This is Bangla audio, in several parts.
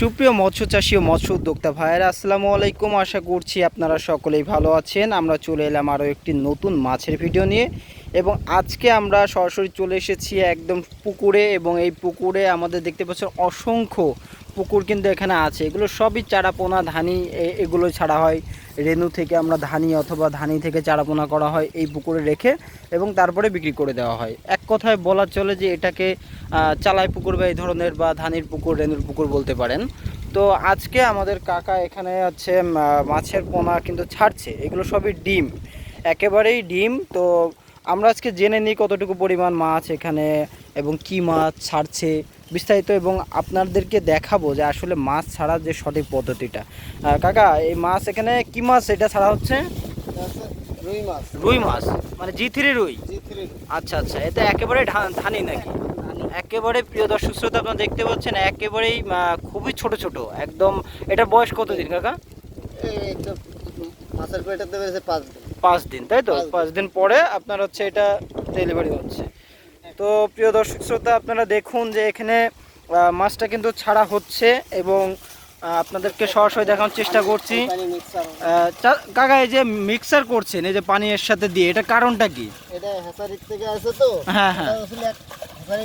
সুপ্রিয় মৎস্য চাষী ও মৎস্য উদ্যোক্তা ভাইয়েরা, আসসালামু আলাইকুম। আশা করছি আপনারা সকলেই ভালো আছেন। আমরা চলে এলাম আরও একটি নতুন মাছের ভিডিও নিয়ে এবং আজকে আমরা সরাসরি চলে এসেছি একদম পুকুরে এবং এই পুকুরে আমাদের দেখতে পাচ্ছেন অসংখ্য পুকুর কিন্তু এখানে আছে। এগুলো সবই চারাপোনা ধানি এগুলো ছাড়া হয়। রেনু থেকে আমরা ধানি অথবা ধানি থেকে চারাপোনা করা হয় এই পুকুরে রেখে এবং তারপরে বিক্রি করে দেওয়া হয়। এক কথায় বলা চলে যে এটাকে চালাই পুকুর বা এই ধরনের বা ধানির পুকুর রেনুর পুকুর বলতে পারেন। তো আজকে আমাদের কাকা এখানে আছে মাছের পোনা কিন্তু ছাড়ছে। এগুলো সবই ডিম। একেবারেই ডিম। তো আমরা আজকে জেনে নিই কতটুকু পরিমাণ মাছ এখানে এবং কি মাছ ছাড়ছে। বিস্তারিত এবং আপনাদেরকে দেখাবো যে আসলে মাছ ছাড়া যে সঠিক পদ্ধতিটা। কাকা এই মাছ এখানে কি মাছ? এটা ছাড়া হচ্ছে? রুই মাছ। রুই মাছ? মানে জি থ্রি রুই। আচ্ছা আচ্ছা এটা একেবারে ধানি নাকি? একেবারে প্রিয় দর্শক শ্রোতা আপনারা দেখতে পাচ্ছেন একেবারেই খুবই ছোট ছোট। একদম এটার বয়স কতদিন কাকা? মাছের পেটাতে পাঁচ দিন। পাঁচ দিন তাই তো? পাঁচ দিন। পরে আপনার হচ্ছে এটা ডেলিভারি হচ্ছে। তো প্রিয় দর্শক শ্রোতা আপনারা দেখুন যে এখানে মাছটা কিন্তু ছাড়া হচ্ছে এবং আপনাদেরকে সরাসরি দেখানোর চেষ্টা করছি। কাকা এই যে মিক্সার করছেন এই যে পানি এর সাথে দিয়ে এটা কারণটা কি? এটা হেসারির থেকে আসে তো। হ্যাঁ, হ্যাঁ।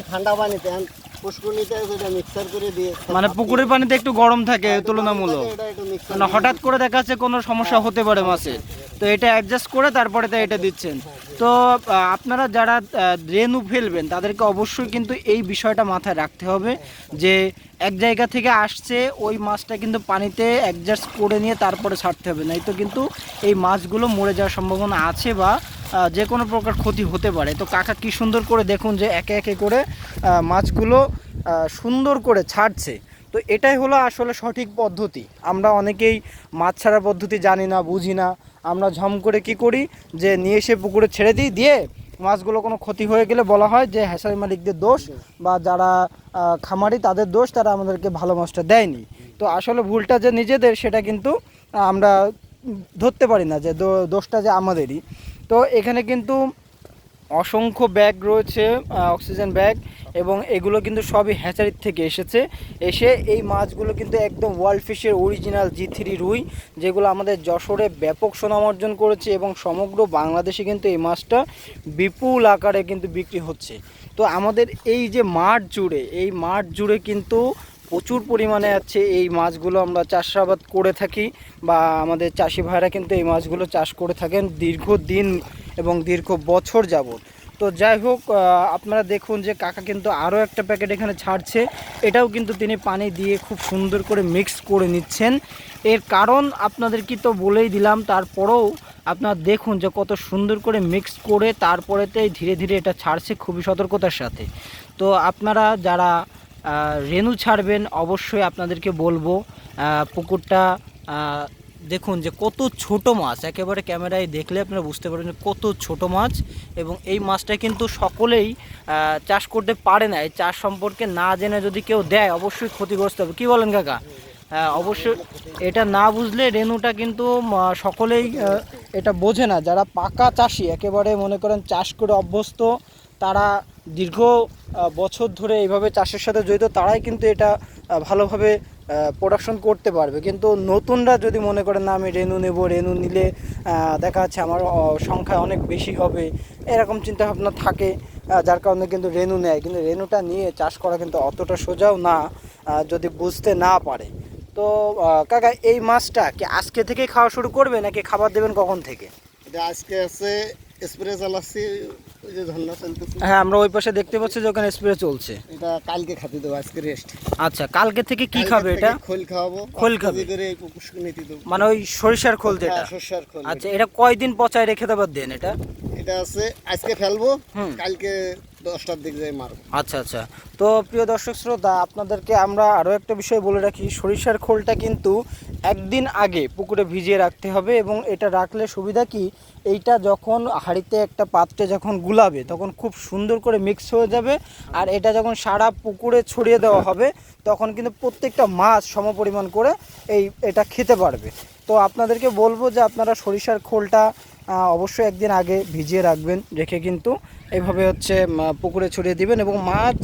ঠান্ডা পানিতে মানে পুকুরের পানিতে একটু গরম থাকে তুলনামূলক। মানে হঠাৎ করে দেখা যাচ্ছে কোনো সমস্যা হতে পারে মাছের। তো এটা অ্যাডজাস্ট করে তারপরে তো এটা দিচ্ছেন। তো আপনারা যারা রেনু ফেলবেন, তাদেরকে অবশ্যই কিন্তু এই বিষয়টা মাথায় রাখতে হবে যে এক জায়গা থেকে আসছে, ওই মাছটা কিন্তু পানিতে অ্যাডজাস্ট করে নিয়ে তারপরে ছাড়তে হবে। নাই তো কিন্তু এই মাছগুলো মরে যাওয়ার সম্ভাবনা আছে বা যে কোনো প্রকার ক্ষতি হতে পারে। তো কাকা কি সুন্দর করে দেখুন যে একে একে করে মাছগুলো সুন্দর করে ছাড়ছে। তো এটাই হলো আসলে সঠিক পদ্ধতি। আমরা অনেকেই মাছ ছাড়ার পদ্ধতি জানি না, বুঝি না। আমরা ঝম করে কি করি? যে নিয়ে এসে পুকুরে ছেড়ে দিই, দিয়ে মাছগুলো কোনো ক্ষতি হয়ে গেলে বলা হয় যে হ্যাসারি মালিকদের দোষ বা যারা খামারি তাদের দোষ, তারা আমাদেরকে ভালো মাছটা দেয়নি। তো আসলে ভুলটা যে নিজেদের, সেটা কিন্তু আমরা ধরতে পারি না যে দোষটা যে আমাদেরই। তো এখানে কিন্তু অসংখ্য ব্যাগ রয়েছে অক্সিজেন ব্যাগ এবং এগুলো কিন্তু সবই হ্যাচারির থেকে এসেছে। এসে এই মাছগুলো কিন্তু একদম ওয়ার্ল্ড ফিশের অরিজিনাল জি থ্রি রুই, যেগুলো আমাদের যশোরে ব্যাপক সুনাম অর্জন করেছে এবং সমগ্র বাংলাদেশে কিন্তু এই মাছটা বিপুল আকারে কিন্তু বিক্রি হচ্ছে। তো আমাদের এই যে মাঠ জুড়ে, এই মাঠ জুড়ে কিন্তু প্রচুর পরিমাণে আছে এই মাছগুলো আমরা চাষাবাদ করে থাকি বা আমাদের চাষি ভাইরা কিন্তু এই মাছগুলো চাষ করে থাকেন। দীর্ঘদিন এবং দীর্ঘ বছর যাবত তো যাই হোক আপনারা দেখুন যে কাকা কিন্তু আরও একটা প্যাকেট এখানে ছাড়ছে। এটাও কিন্তু তিনি পানি দিয়ে খুব সুন্দর করে মিক্স করে নিচ্ছেন। এর কারণ আপনাদের কি তো বলেই দিলাম, তারপরেও আপনারা দেখুন যে কত সুন্দর করে মিক্স করে তারপরেতেই ধীরে ধীরে এটা ছাড়ছে খুবই সতর্কতার সাথে। তো আপনারা যারা রেনু ছাড়বেন, অবশ্যই আপনাদেরকে বলব পুকুরটা দেখুন যে কত ছোট মাছ, একেবারে ক্যামেরায় দেখলে আপনারা বুঝতে পারবেন যে কত ছোট মাছ এবং এই মাছটা কিন্তু সকলেই চাষ করতে পারে না। এই চাষ সম্পর্কে না জেনে যদি কেউ দেয়, অবশ্যই ক্ষতিগ্রস্ত হবে। কী বলেন কাকা? হ্যাঁ অবশ্যই এটা না বুঝলে রেনুটা কিন্তু সকলেই এটা বোঝে না। যারা পাকা চাষি, একেবারে মনে করেন চাষ করে অভ্যস্ত, তারা দীর্ঘ বছর ধরে এইভাবে চাষের সাথে জড়িত, তারাই কিন্তু এটা ভালোভাবে প্রোডাকশন করতে পারবে। কিন্তু নতুনরা যদি মনে করেন, না, আমি রেনু নেব রেনু নিলে দেখা যাচ্ছে আমার সংখ্যা অনেক বেশি হবে। এরকম চিন্তা ভাবনা থাকে যার কারণে কিন্তু রেনু নেয়। কিন্তু রেনুটা নিয়ে চাষ করা কিন্তু অতটা সোজাও না যদি বুঝতে না পারে। তো কাকা, এই মাছটা কি আজকে থেকে খাওয়া শুরু করবে, নাকি খাবার দেবেন কখন থেকে? এটা আজকে আছে স্প্রে চালাচ্ছি ওই যে ঝর্ণা চলতেছে। হ্যাঁ আমরা ওই পাশে দেখতে পাচ্ছি যে ওখানে স্প্রে চলছে। এটা কালকে খাতে দেবো আজকে রেস্ট আচ্ছা কালকে থেকে কি খাবে এটা? খোল খাওয়াবো খোল খাবে? করে এই দেবো। মানে ওই সরিষার খোল যেটা? হ্যাঁ, সর্ষার খোল আচ্ছা এটা। কয়দিন পচায় রেখে দেবার দেন এটা? এটা আছে আজকে ফেলব। কালকে দশটার দিকে যাই মারবো। আচ্ছা আচ্ছা। তো প্রিয় দর্শক শ্রোতা আপনাদেরকে আমরা আরও একটা বিষয় বলে রাখি সরিষার খোলটা কিন্তু একদিন আগে পুকুরে ভিজিয়ে রাখতে হবে এবং এটা রাখলে সুবিধা কি? এইটা যখন হাঁড়িতে একটা পাত্রে যখন গুলাবে, তখন খুব সুন্দর করে মিক্স হয়ে যাবে আর এটা যখন সারা পুকুরে ছড়িয়ে দেওয়া হবে, তখন কিন্তু প্রত্যেকটা মাছ সমপরিমাণ করে এই, এটা খেতে পারবে। তো আপনাদেরকে বলব যে আপনারা সরিষার খোলটা অবশ্যই একদিন আগে ভিজিয়ে রাখবেন, রেখে কিন্তু এভাবে হচ্ছে পুকুরে ছড়িয়ে দিবেন এবং মাছ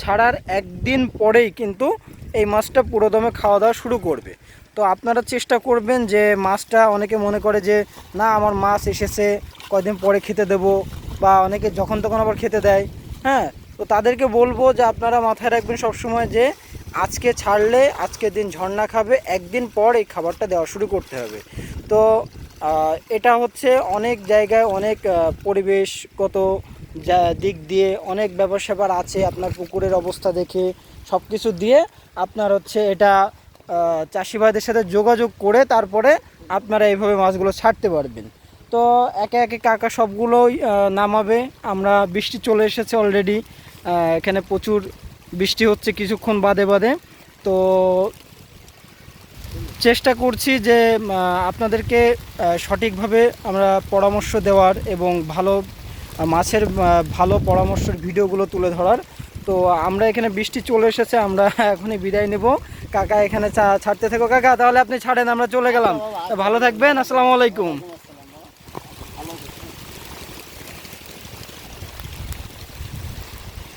ছাড়ার একদিন পরেই কিন্তু এই মাছটা পুরোদমে খাওয়া দাওয়া শুরু করবে। তো আপনারা চেষ্টা করবেন যে মাছটা অনেকে মনে করে যে, না, আমার মাছ এসেছে, কয়দিন পরে খেতে দেবো। বা অনেকে যখন তখন আবার খেতে দেয়। হ্যাঁ তো তাদেরকে বলব যে আপনারা মাথায় রাখবেন সবসময় যে, আজকে ছাড়লে আজকে দিন ঝর্ণা খাবে, একদিন পর এই খাবারটা দেওয়া শুরু করতে হবে। তো এটা হচ্ছে অনেক জায়গায় অনেক পরিবেশগত যা, দিক দিয়ে অনেক ব্যাপার আছে, আপনার পুকুরের অবস্থা দেখে সব কিছু দিয়ে আপনার হচ্ছে এটা চাষি ভাইদের সাথে যোগাযোগ করে তারপরে আপনারা এইভাবে মাছগুলো ছাড়তে পারবেন। তো একে একে কাকা সবগুলোই নামাবে। আমরা বৃষ্টি চলে এসেছে অলরেডি এখানে প্রচুর বৃষ্টি হচ্ছে কিছুক্ষণ বাদে বাদে। তো চেষ্টা করছি যে আপনাদেরকে সঠিকভাবে আমরা পরামর্শ দেওয়ার এবং ভালো মাছের ভালো পরামর্শের ভিডিওগুলো তুলে ধরার। তো আমরা এখানে বৃষ্টি চলে এসেছে, আমরা এখনই বিদায় নেব। কাকা এখানে ছাড়তে থাকো কাকা, তাহলে আপনি ছাড়েন, আমরা চলে গেলাম। ভালো থাকবেন, আসসালামু আলাইকুম।